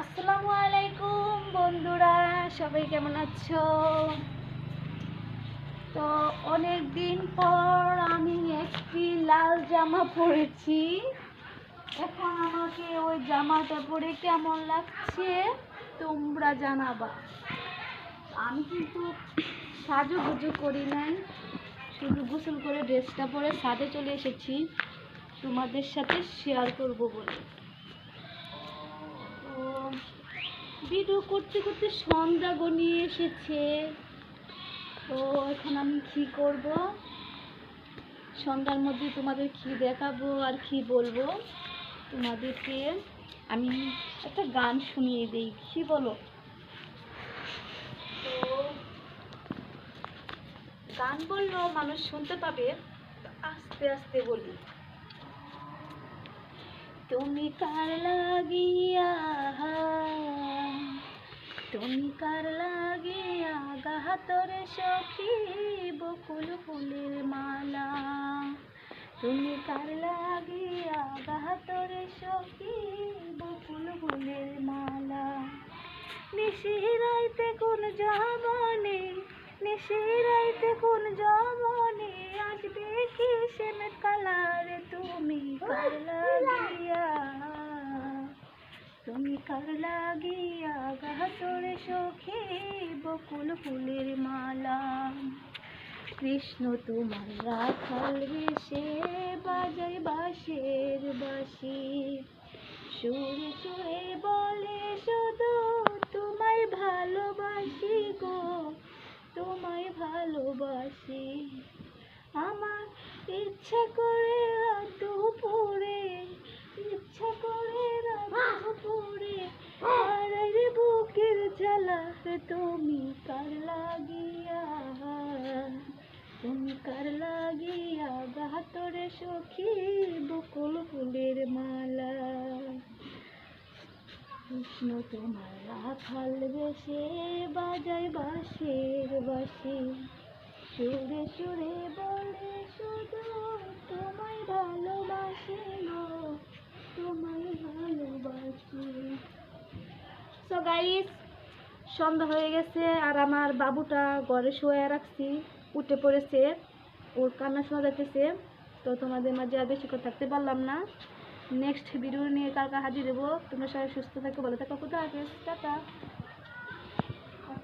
আসসালামু আলাইকুম বন্ধুরা, সবাই কেমন আছো? তো অনেক দিন পর আমি একটি লাল জামা পরেছি। এখন আমাকে ওই জামাটা পরে কেমন লাগছে তোমরা জানাবা। আমি কিন্তু সাজুগুজু করি নাই, শুধু গোসল করে ড্রেসটা পরে সাজে চলে এসেছি। তোমাদের সাথে শেয়ার করব বলে। ভিডিও করতে করতে সন্ধ্যা গনিয়ে এসেছে। তো এখন আমি কি করব? সন্ধ্যার মধ্যে তোমাদের কি দেখাবো আর কি বলব? তোমাদেরকে আমি একটা গান শুনিয়ে দিই, কি বলো? তো গান বললেও মানুষ শুনতে পাবে আস্তে আস্তে বলি। তুমি কার লাগিয়া তুমি কার লাগিয়া গাহাতরে সখী, বকুল ফুলের মালা। তুমি কার লাগিয়া গাহাতরে সখী, বকুল ফুলের মালা। নিশিরাইতে কোন জবনে নিশিরাইতে কোন জবনে আজ কি সেন কালারে তুমি কার লাগিয়া তুমি কার লাগিয়া গাহতরে সখী বকুল ফুলের মালা? কৃষ্ণ তোমার রাখাল বেশে বাজাই বাঁশের বাঁশি। সুরে সুরে বলে, শুধু তোমায় ভালোবাসি গো, তোমায় ভালোবাসি। আমার ইচ্ছা করে দুপুরে তুমি কার লাগিয়া তুমি কার লাগিয়া গাহাতরে সখী বকুল ফুলের মালা কৃষ্ণ তোমার রাখাল বেশে বাজায় বাঁশের বাঁশি সুরে সুরে বলে শুধু তোমায় ভালোবাসি গো তোমায় ভালোবাসি। সো গাইস সন্ধ্যা হয়ে গেছে আর আমার বাবুটা ঘরে শুয়ে রাখছি, উঠে পড়েছে। ওর কান্না শোনা যাচ্ছে তো তোমাদের মাঝে আর বেশি করে থাকতে পারলাম না। নেক্সট ভিডিও নিয়ে কালকে হাজির দেবো তোমরা সবাই সুস্থ থাকো, ভালো থাকো। কোথাও টাটা।